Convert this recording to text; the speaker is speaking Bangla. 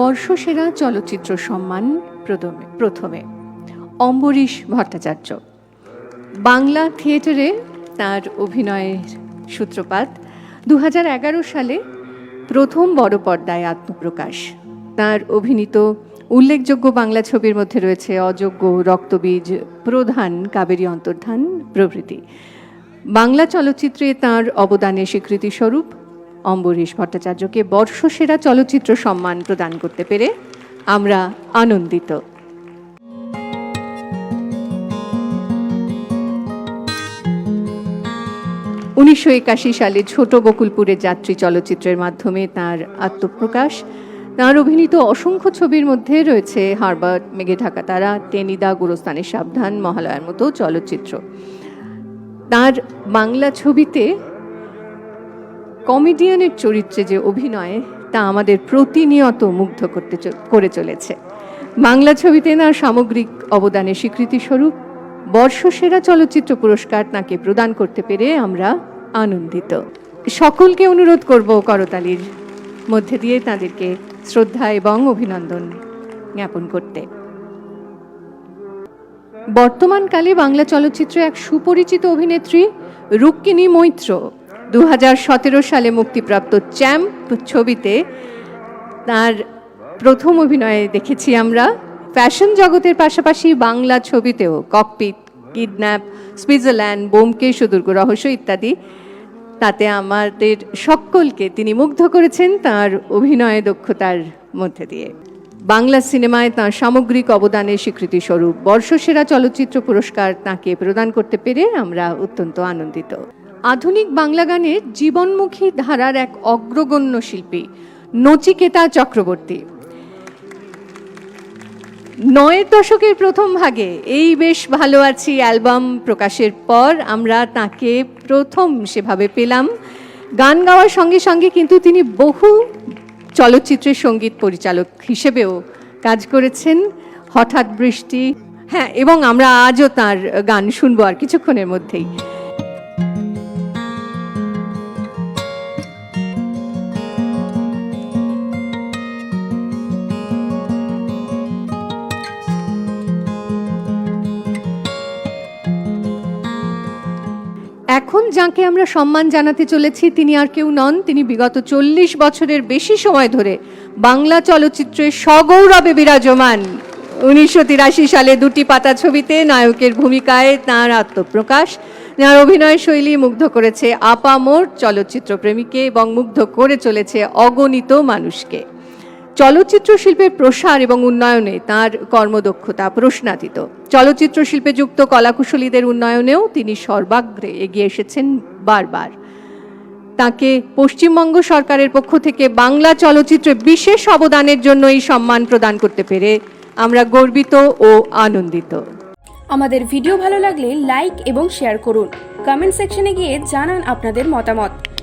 বর্ষসেরা চলচ্চিত্র সম্মান প্রথমে প্রথমে অম্বরীশ ভট্টাচার্য। বাংলা থিয়েটারে তার অভিনয়ের সূত্রপাত দু হাজার এগারো সালে প্রথম বড় পর্দায় আত্মপ্রকাশ। তার অভিনীত উল্লেখযোগ্য বাংলা ছবির মধ্যে রয়েছে অযোগ্য রক্তবীজ প্রধান কাবেরী অন্তর্ধান প্রভৃতি। বাংলা চলচ্চিত্রে তার অবদানের স্বীকৃতিস্বরূপ অম্বরীশ ভট্টাচার্যকে বর্ষসেরা চলচ্চিত্র সম্মান প্রদান করতে পেরে আমরা আনন্দিত। উনিশশো একাশি সালে ছোট বকুলপুরের যাত্রী চলচ্চিত্রের মাধ্যমে তার আত্মপ্রকাশ। তাঁর অভিনীত অসংখ্য ছবির মধ্যে রয়েছে হারবার্ট মেঘে ঢাকা তারা টেনিদা গুরস্থানের সাবধান মহালয়ার মতো চলচ্চিত্র। তার বাংলা ছবিতে কমেডিয়ানের চরিত্রে যে অভিনয়, তা আমাদের প্রতিনিয়ত মুগ্ধ করতে করে চলেছে। বাংলা ছবিতে না সামগ্রিক অবদানের স্বীকৃতিস্বরূপ বর্ষসেরা চলচ্চিত্র পুরস্কার তাকে প্রদান করতে পেরে আমরা আনন্দিত। সকলকে অনুরোধ করব করতালির মধ্যে দিয়ে তাদেরকে শ্রদ্ধা এবং অভিনন্দন জ্ঞাপন করতে। বর্তমানকালে বাংলা চলচ্চিত্রে এক সুপরিচিত অভিনেত্রী রুক্মিণী মৈত্র দু হাজার সতেরো সালে মুক্তিপ্রাপ্ত চ্যাম্প ছবিতে তার প্রথম অভিনয়ে দেখেছি আমরা। ফ্যাশন জগতের পাশাপাশি Bangla ছবিতেও Cockpit, Kidnap, Switzerland, Byomkesh Durgo Rahasya ইত্যাদি। তাতে আমাদের সকলকে তিনি মুগ্ধ করেছেন তার অভিনয় দক্ষতার মধ্যে দিয়ে। বাংলা সিনেমায় তাঁর সামগ্রিক অবদানের স্বীকৃতিস্বরূপ বর্ষসেরা চলচ্চিত্র পুরস্কার তাকে প্রদান করতে পেরে আমরা অত্যন্ত আনন্দিত। আধুনিক বাংলা গানের জীবনমুখী ধারার এক অগ্রগণ্য শিল্পী, নচিকেতা চক্রবর্তী। নয়ের দশকের প্রথম ভাগে এই বেশ ভালো আছি অ্যালবাম প্রকাশের পর আমরা তাকে প্রথম সেভাবে পেলাম। গান গাওয়ার সঙ্গে সঙ্গে কিন্তু তিনি বহু চলচ্চিত্রের সংগীত পরিচালক হিসেবেও কাজ করেছেন। হঠাৎ বৃষ্টি হ্যাঁ এবং আমরা আজও তার গান শুনব আর কিছুক্ষণের মধ্যেই। এখন যাকে আমরা সম্মান জানাতে চলেছি, তিনি আর কেউ নন। তিনি বিগত চল্লিশ বছরের বেশি সময় ধরে বাংলা চলচ্চিত্রে সগৌরবে বিরাজমান। উনিশশো তিরাশি সালে দুটি পাতা ছবিতে নায়কের ভূমিকায় তাঁর আত্মপ্রকাশ, যার অভিনয় শৈলী মুগ্ধ করেছে আপামোর চলচ্চিত্র প্রেমীকে এবং মুগ্ধ করে চলেছে অগণিত মানুষকে। চলচ্চিত্র শিল্পের প্রসার এবং উন্নয়নে তার কর্মদক্ষতা প্রশ্নাতীত। চলচ্চিত্র শিল্পে যুক্ত কলাকুশলীদের উন্নয়নেও তিনি সর্বাগ্রে এগিয়ে এসেছেন বারবার। তাকে পশ্চিমবঙ্গ সরকারের পক্ষ থেকে বাংলা চলচ্চিত্রে বিশেষ অবদানের জন্য এই সম্মান প্রদান করতে পেরে আমরা গর্বিত ও আনন্দিত। আমাদের ভিডিও ভালো লাগলে লাইক এবং শেয়ার করুন। কমেন্ট সেকশনে গিয়ে জানান আপনাদের মতামত।